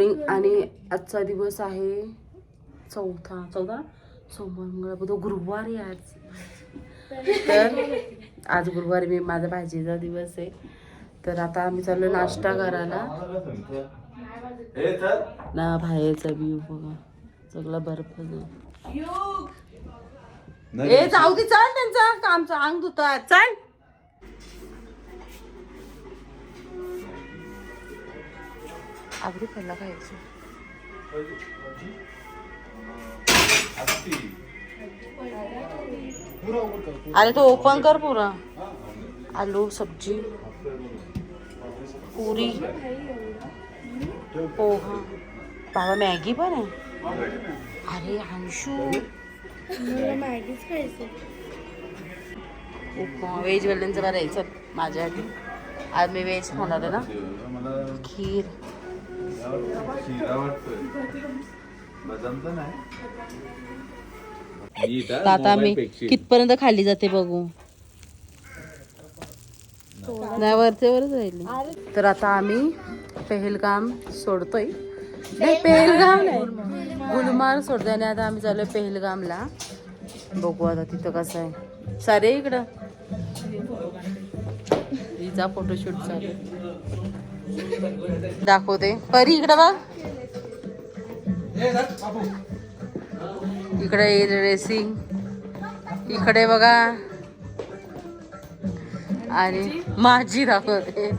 Morning आणि आजचा दिवस आहे चौथा. चौथा सोमवार मंगळ बुध गुरुवार आहे आज. तर आज गुरुवारी मी माझा भाजीचा दिवस आहे. तर आता आम्ही चाललो नाश्ता करायला. ना बाहेरचा व्ह्यू बघा. सगळा बर्फ ए जाऊ दे चल त्यांचा. कामचं अंग धुतात चल. अगदी पहिला खायचं अरे तो ओपन कर पुरा. आलू सब्जी पुरी. पोहा बाबा मॅगी पण आहे. अरे अंशू. मॅगीच खायचं उपमा व्हेज वाल्यांचं बरं आहे चल माझ्यासाठी. आज मी व्हेज खाणार आहे ना? मला खीर. मी आता आम्ही कितपर्यंत खाली जाते बघू? नाही वरच राहिली. तर आता आम्ही पेहलगाम सोडतोय. नाही पेहलगाम नाही. गुलमार्ग सोडतोय आणि आता आम्ही चाललोय पेहलगामला. बघू आता तिथं कसं आहे. सारे इकडं. हिचा फोटोशूट चालू. दाखवते. परी इकडं बघ. इकडे रेसिंग इकडे बघा. आणि माझी दाखवते.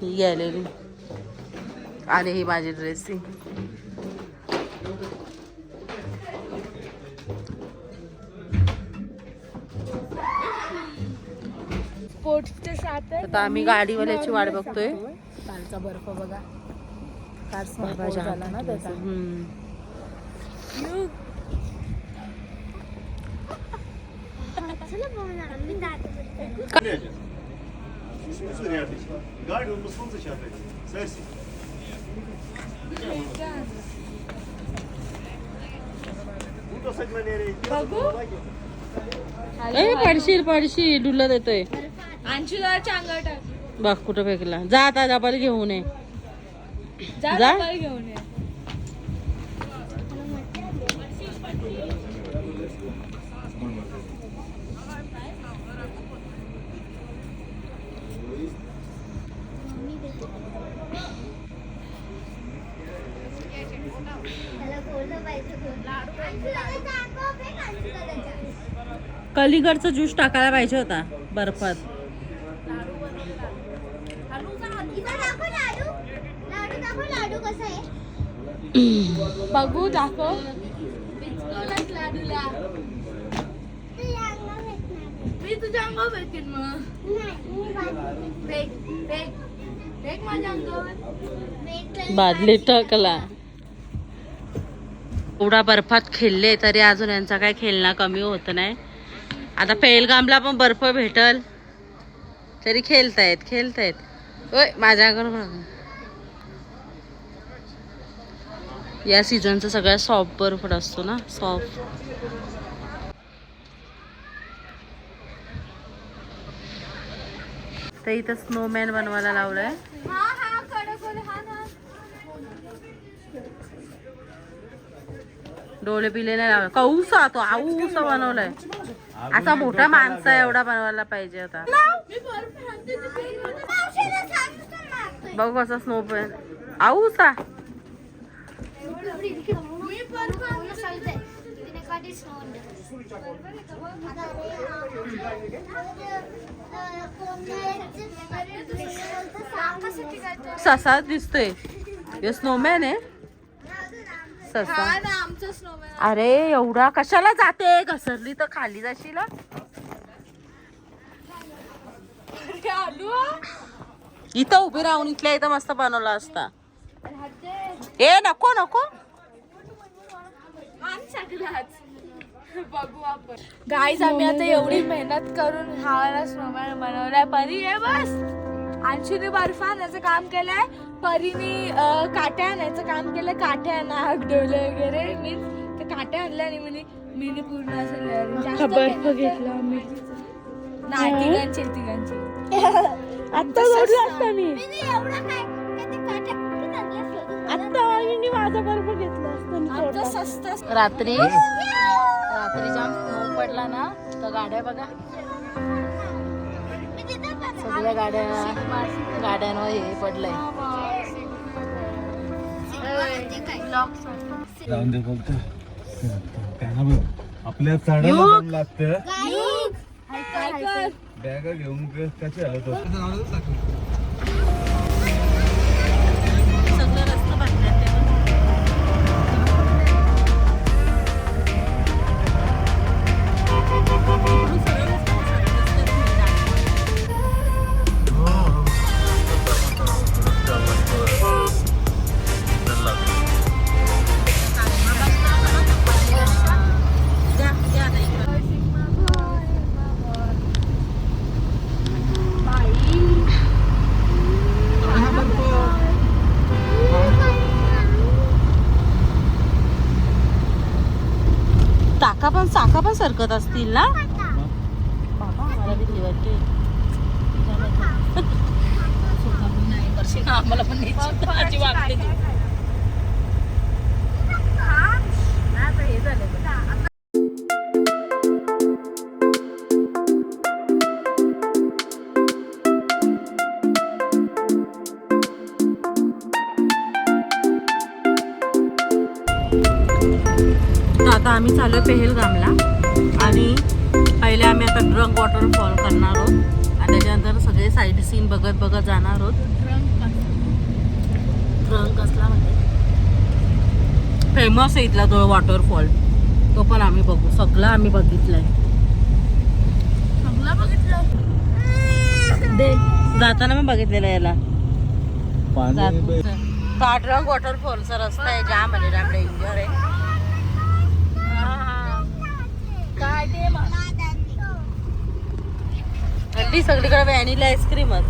ही गॅलरी आणि ही माझी ड्रेसिंग आता आम्ही गाडीवाल्याची वाट बघतोय. कालचा बर्फ बघा. काल झाला ना त्याचा. पडशील पडशील डुला देतोय अंशुदाच्या अंगावर टाक. बघ कुठं फेकला. जा आता डबल घेऊन ये. जा जा. डबल घेऊन ये. कलिंगडचा ज्यूस टाकायला पाहिजे होता बर्फात. बघू दाखव. मी तुझ्या अंगावर मग. बादली टाकला एवढा बर्फात खेळले तरी अजून यांचा काय खेळणं कमी होत नाही. आता पेलगामला पण बर्फ भेटल. तरी खेळतायत खेळतायत. ओय माझ्याकडून बघ. या सीझनचा सगळ्यात सॉफ्ट बर्फ असतो ना? सॉफ्ट तर इथं स्नोमॅन बनवायला लावलाय. हा हा हा डोळे पिले नाही लावले कौसा तो आऊसा बनवलाय. असा मोठा माणसा एवढा बनवायला पाहिजे होता बघू कसा स्नो पण आऊसा. ससा दिसतोय. हे स्नोमॅन आहे. ससा. ना आमचा स्नोमॅन अरे एवढा कशाला जाते? घसरली तर खाली जाशील इथं उभी राहून इथल्या इथं मस्त बनवला असता. ए नको नको. बघू आपण गाईज आम्ही आता एवढी मेहनत करून हा स्नोमॅन बनवलाय. परी आहे बस. अंशुने बर्फ आणायचं काम केलंय. परीने काट्या आणायचं काम केलंय. काट्या नाग डोले वगैरे. मी ते काट्या आणल्या आणि म्हणे मीने पूर्ण असं. जास्त बर्फ घेतला नाही तिघांची तिघांची. आत्ता जोडला असता मी. आत्ता आईने माझा बरोबर घेतला असता स्वस्त रात्री रात्री जाम स्नो पडला ना तर गाड्या बघा. सगळ्या गाड्या गाड्यांवर हे पडलंय. जाऊन दे बोलतो. त्यांना बघ आपल्या चढायला दम लागतं. बॅगा घेऊन कसे सरकत असतील ना बाबा मला भीती वाटते आम्हाला पण. आजी. आता आम्ही चालू पेहेलगामला आणि पहिले आम्ही आता ड्रंक वॉटरफॉल करणार आहोत. आणि त्याच्यानंतर सगळे साईड सीन बघत बघत जाणार आहोत. ड्रंक असला म्हणजे. फेमस आहे इथला तो वॉटरफॉल तो पण आम्ही बघू. सगळं आम्ही बघितलंय. सगळं बघितलं दे जाताना मी बघितलेलं याला. ड्रंक वॉटरफॉलचा रस्ता आहे जाम म्हणजे जाम डेंजर आहे काय ते मग हल्ली सगळीकडे व्हॅनिला आईस्क्रीमच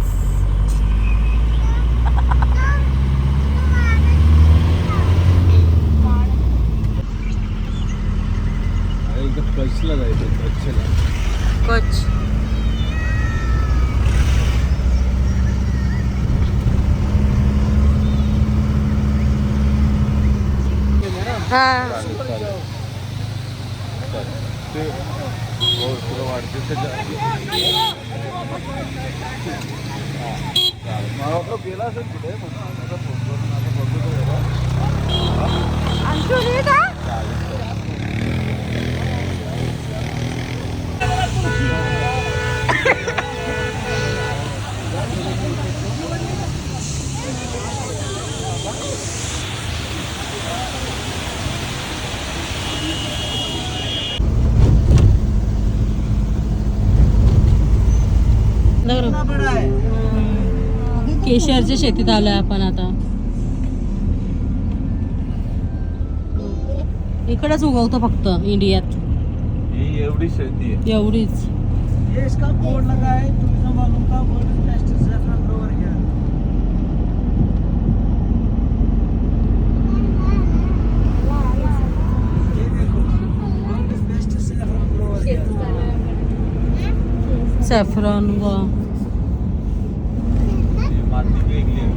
कच्छला जायचं कच्छला हा. ते हो तुला वाटते त्याच्या मला वाटलं गेला असेल कुठे म्हणून आता फोन करून आता बघतो केशरच्या शेतीत आलोय आपण आता. इकडेच उगवतो फक्त इंडियात. ही एवढी शेती आहे. एवढीच. ये इसका बोर्ड लगा है टूरिज्म वालों का वर्ल्ड बेस्ट सेफ्रन ग्रोवर है सेफ्रन ग्रोवर है सॅफ्रॉन व ही माती वेगळी आहे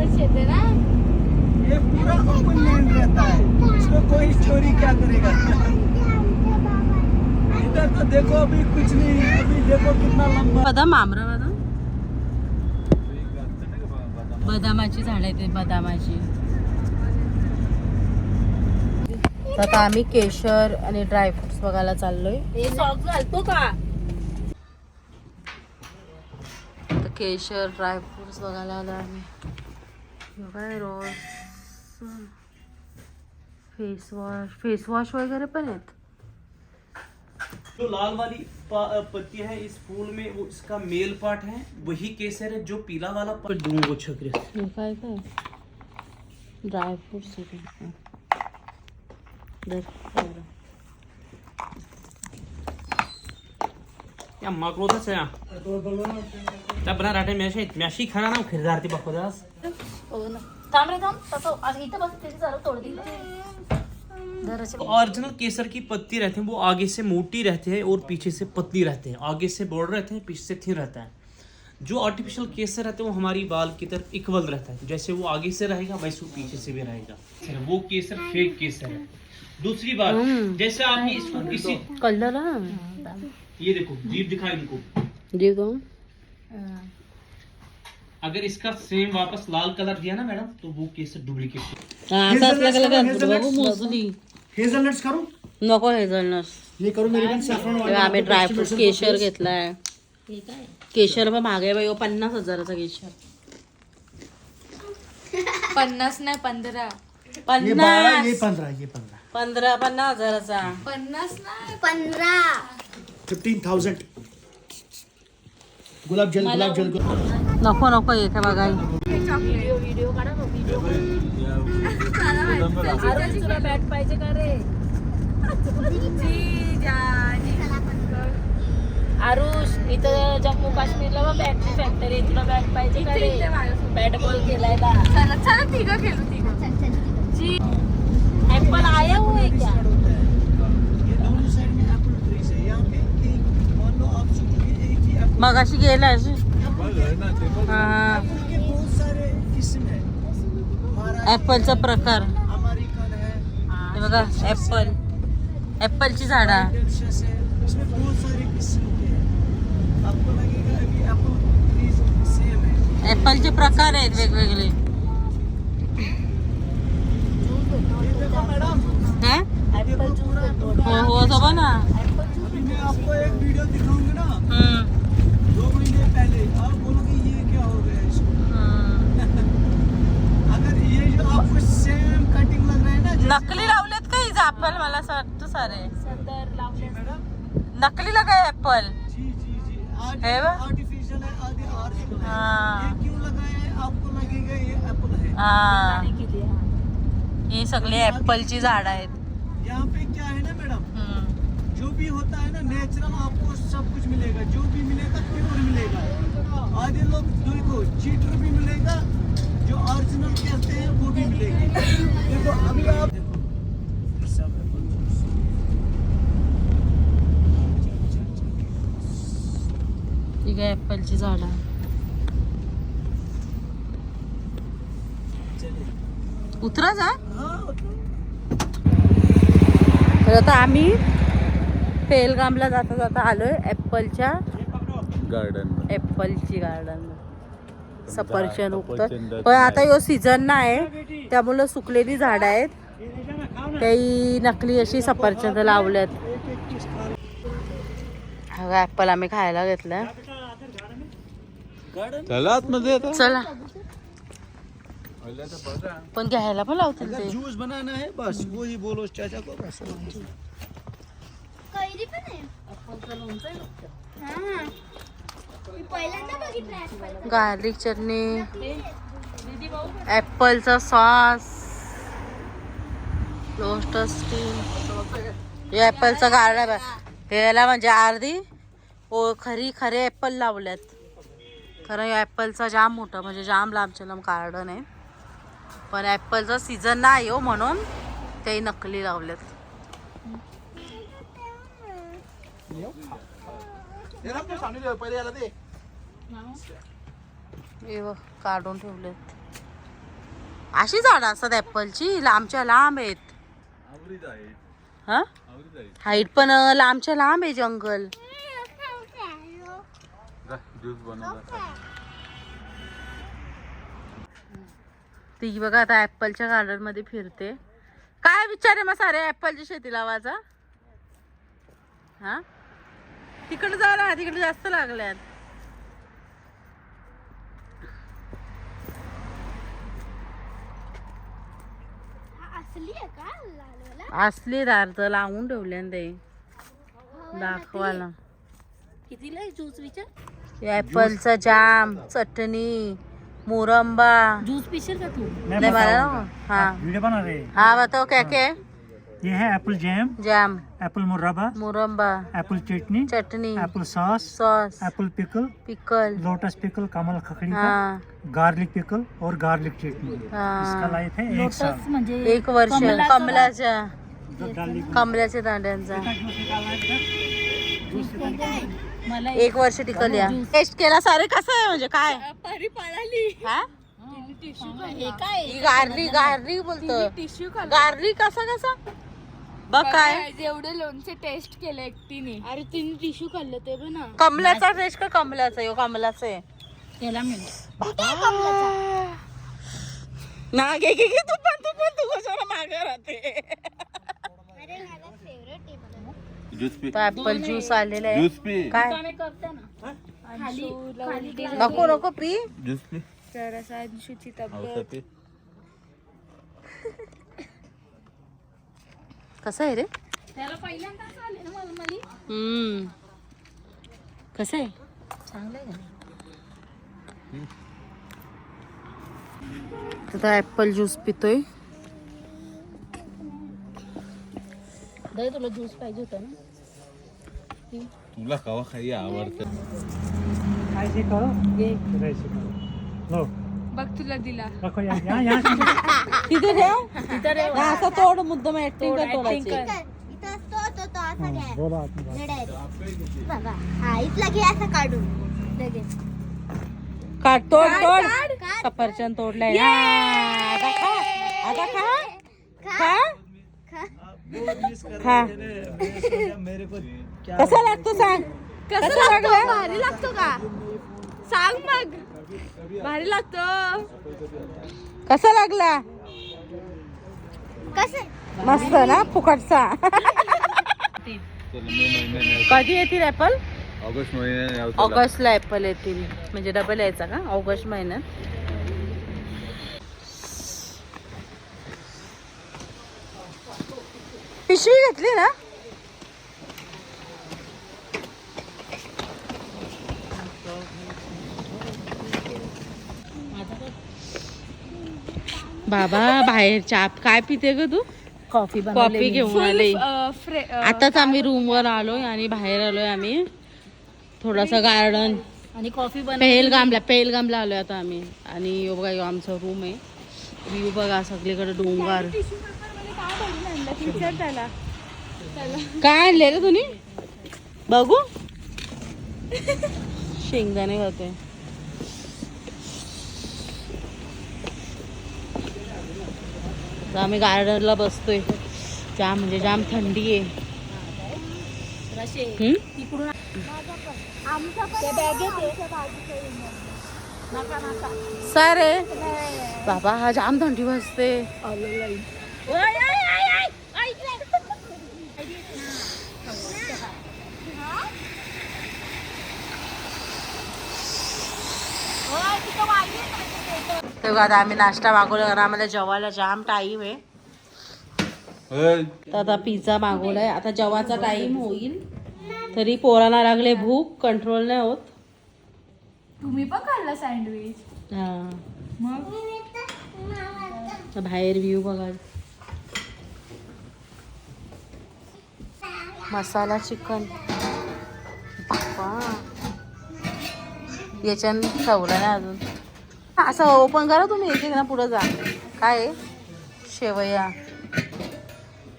ये पूरा ओपन लैंड रहता है। इसको कोई चोरी क्या करेगा? इधर तो देखो अभी कुछ नहीं अभी देखो कितना लंबा। बदाम आमरा बदाम? बदामाची झाड आहे ते बदामाची. आता आम्ही केशर आणि ड्रायफ्रुट्स बघायला चाललोय. हे सॉक्स घालतो का? तर केशर ड्रायफ्रुट्स बघायला आलो आम्ही. रोज फेस वॉश फेस वॉश वगैरे पण आहेत जो लाल वाली पा- पत्ती है इस फूल में वो इसका मेल पार्ट है वही केसर है जो पीला वाला पार्ट दूँगा वो छकरे हे काय? काय ड्रायफ्रुट्स या माकरोदच आहे त्या बना राटे मॅशी मॅशी खाना ना खिरदारती बखोदास। हो ना थांब रे थांब तसं आणि इथं बस त्याची जरा तोड दिली जराशी ओरिजिनल केसर की पत्ती रहती है वो आगे से मोटी रहती है और पीछे से पतली रहते हैं। आगे से बॉर्डर रहते हैं पीछे से थिन रहता है। जो आर्टिफिशियल केसर रहता है वो हमारी बाल की तरफ़ इक्वल रहता है। जैसे वो आगे से रहेगा वैसे वो पीछे से भी रहेगा। वो केसर फेक केसर है। दूसरी बात जैसे आपने इसको किसी कलर ये देखो जीप दिखा इनको। जी तो अगर इसका सेम वापस लाल कलर दिया ना मैडम तो वो केसर डुप्लीकेट हा असं असलं का लगेच बघू मोजली हेझलनट्स करू। नको हेझलनस हे करू मेरी पण सॅफ्रॉन तेव्हा आम्ही ड्रायफ्रूट केशर घेतलाय केशर पण महाग आहे बाई हो, पन्नास हजाराचा केशर. पन्नास नाही पंधरा. ये बारा ये पन्नास. पंधरा ये पंधरा. पंधरा पन्नास हजाराचा. पन्नास नाही. पंधरा. फिफ्टीन थाउजंड गुलाब जल गुलाब जल नको नको हे काय बघा तुला बॅट पाहिजे का रे आरुष इथं जम्मू काश्मीरला बघ बॅटची फॅक्टरी तुला बॅट पाहिजे का रे बॅट बॉल खेळायला चला चला तिघं खेळू तिघं ऍपल आया है क्या है ही एप्पल मग अशी ते पण हा। एप्पल के बहुत सारे किस्म है ऍपलचा प्रकार। अमेरिकन है हे बघा ऍपल ऍपलची झाडा. है इसमें बहुत सारे किस्म के हैं आपको लगेगा अभी एप्पल ट्रीज सेम है ऍपलचे प्रकार आहेत वेगवेगळे. ये देखो मैडम हा? ये देखो पूरा हो हो ना. अभी मैं आपको एक वीडियो दिखाऊँगा ना. हम्म, पहले आप बोलोगे ये क्या हो गया इसको. अगर ये जो आपको सेम कटिंग लग रहा है ना नकली लावलेत का ही ऍपल मला असं वाटतं सारे. जी मैडम नकली लगाय ऍपल जी जी जी. आज है वो? आर्टिफिशियल है आदि ओरिजिनल है। हाँ। ये क्यों लगाया है? आपको लगेगा ये एप्पल है। हा। ही। सगळी ऍपलची झाड आहेत. यहाँ पे क्या है ना मैडम हम्म. जो भी होता है ना नेचुरल आपको सब कुछ मिलेगा। जो भी मिलेगा प्योर मिलेगा। आधे लोग देखो चीटर भी मिलेगा जो ओरिजिनल कहते हैं वो भी मिलेगा। देखो अभी आप। ठीक आहे झाड. उतरा जा. हाँ तर आता आम्ही पेलगामला जाता जाता आलोय ऍपलच्या गार्डन ऍपलची गार्डन सफरचंद उगतात सफरचंदाची पण आता यो सीझन नाही त्यामुळं सुकलेली झाड आहेत. काही नकली अशी सफरचंद लावल्यात. ऍपल आम्ही खायला घेतलाय चला आतमध्ये आता. चला. पण घ्यायला पण लावतील ते. जूस बनाना है बस. वही बोलो चाचा को बस. कैरी पण आहे. हा. मी पहिल्यांदा बघितलं गार्लिक चटणी ऍपलचा सॉस लोस्टस हे ऍपलचा गार्डन ह्याला म्हणजे अर्धी ओ खरी खरे ऍपल लावल्यात. खरं या ऍपलचा जाम मोठा म्हणजे जाम लांबच्या लांब गार्डन आहे. पण ऍपलचा सीझन नाही हो म्हणून ते नकली लावल्यात. पहिले याला दे हे बघ, काढून ठेवले अशी झाडं असतात ऍपलची लांबच्या लांब आहेत. आवरीत हा? हाईट पण लांबच्या लांब आहे जंगल. ती बघा आता ऍपलच्या गार्डनमध्ये फिरते. काय विचार आहे मग सारे ऍपलची शेती लावायचा हा? तिकडे जा ना तिकडे जास्त लागल्यात. असली आहे का लालवाला असली दार लावून ठेवले ते. दाखवायला. कितीला ज्यूस विचार ऍपलचा जाम चटणी मुरंबा. ज्यूस पिशील का तू? नहीं ना हाँ वीडियो बना रहे हैं बताओ क्या क्या? ये है एप्पल जैम जैम एप्पल मुरब्बा Muramba apple chutney chutney apple sauce sauce apple pickle pickle lotus pickle Kamal खखड़ी का हाँ. गार्लिक पिकल और गार्लिक चटनी इसका हाँ लाइफ है एक साल. म्हणजे एक वर्ष. कमलाच्या गार्लिक कमलाच्या दांड्यांचा. है. है. एक वर्ष टिकल या. टेस्ट केला सारे कसं आहे म्हणजे काय? परी पळाली. हा? टिश्यू हे काय? ही गारली गारली बोलतो. टिश्यू खाल्ला गारली कसा कसा? बघ काय. जेवढे लोणचे टेस्ट केले एकटीने. अरे तिने टिश्यू खाल्लं ते पण ना. कमलाचा टेस्ट का कमलाचा? यो कमलाचा आहे. त्याला ना घे घे घे तू पण तू पण तू कशाला मागे राहते. अरे माझा फेवरेट आहे मला ज्यूस पी. ऍपल ज्यूस आलेला आहे. ज्यूस पी. काय? नको नको पी. Juice P. तर असं अंशूची तब्येत. कसं आहे रे? त्याला पहिल्यांदाच आले ना मला हम्म. कसं आहे? चांगलं आहे आता ऍपल ज्यूस पितोय. तुला ज्यूस पाहिजे होता ना? तुला कवा खाई आवडतं? ऐसे करो लो बघ तुला दिला. रखो यहाँ यहाँ यहाँ से तिथे ठेव. हा, असं तोड मुद्दाम ऍक्टिंग कर तोडायची इथं इथं असतो तो तो असा घ्या. बोला बघा हा इथला घे असं काढून. लगेच. काढ तोड तोड. काढ. सफरचंद तोडलाय. हा, आता खा. आता खा. खा. खा. मेरे को क्या कसा लागतो सांग? कसं लागतो? भारी लागतो का? सांग मग. भारी लागतो. कसा लागला? कसं? मस्त ना फुकटचा. कधी येतील ऍपल ऑगस्ट चला. ऑगस्टला ऍपल येतील. म्हणजे डबल यायचा का? ऑगस्ट महिन्यात. पिशवी घेतली ना? बाबा बाहेर चाप काय पिते ग तू? कॉफी कॉफी घेऊन आले. आताच आम्ही रूम वर आलोय आणि बाहेर आलोय आम्ही. थोडासा गार्डन. आणि कॉफी पेहलगामला पेहलगामला आलोय आता आम्ही. आणि यो बघा यो आमचा रूम आहे. व्ह्यू बघा सगळीकडे डोंगर. त्याला काय आणले रे तुम्ही? बघू. शेंगदाणे होते तर आम्ही गार्डनला बसतोय. जाम म्हणजे जाम थंडी आहे. हम्म? सारे. बाबा हा जाम थंडी वाजते. तेव्हा आता आम्ही नाश्ता मागवला कारण आम्हाला जेवायला जाम टाईम आहे. ए, तर आता पिझ्झा मागवलाय. आता जेवायचा टाइम होईल. तरी पोरांना लागले भूक कंट्रोल नाही होत. तुम्ही पण खाल्ला सँडविच हा. मग? बाहेर व्ह्यू बघा. मसाला चिकन बाप्पा याच्यान ठेवलं नाही अजून. असं ओपन करा तुम्ही एक एक ना पुढं जा. काय आहे? शेवया.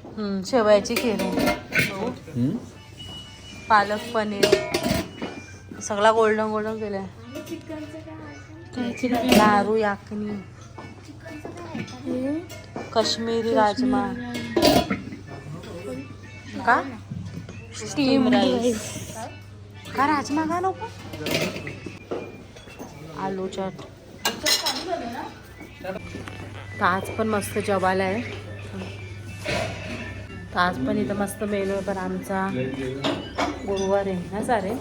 हम्म, शेवयाची खीर. हम्म? पालक पनीर. सगळा गोल्डन गोल्डन केलाय लारू याकनी. काश्मीरी राजमा. का? स्टीम राईस का राजमा का नको? आलू चाट. तर आज पण मस्त जेवायला आहे. तर आज पण इथं मस्त मेनू आहे पण आमचा गुरुवार आहे ना सारे?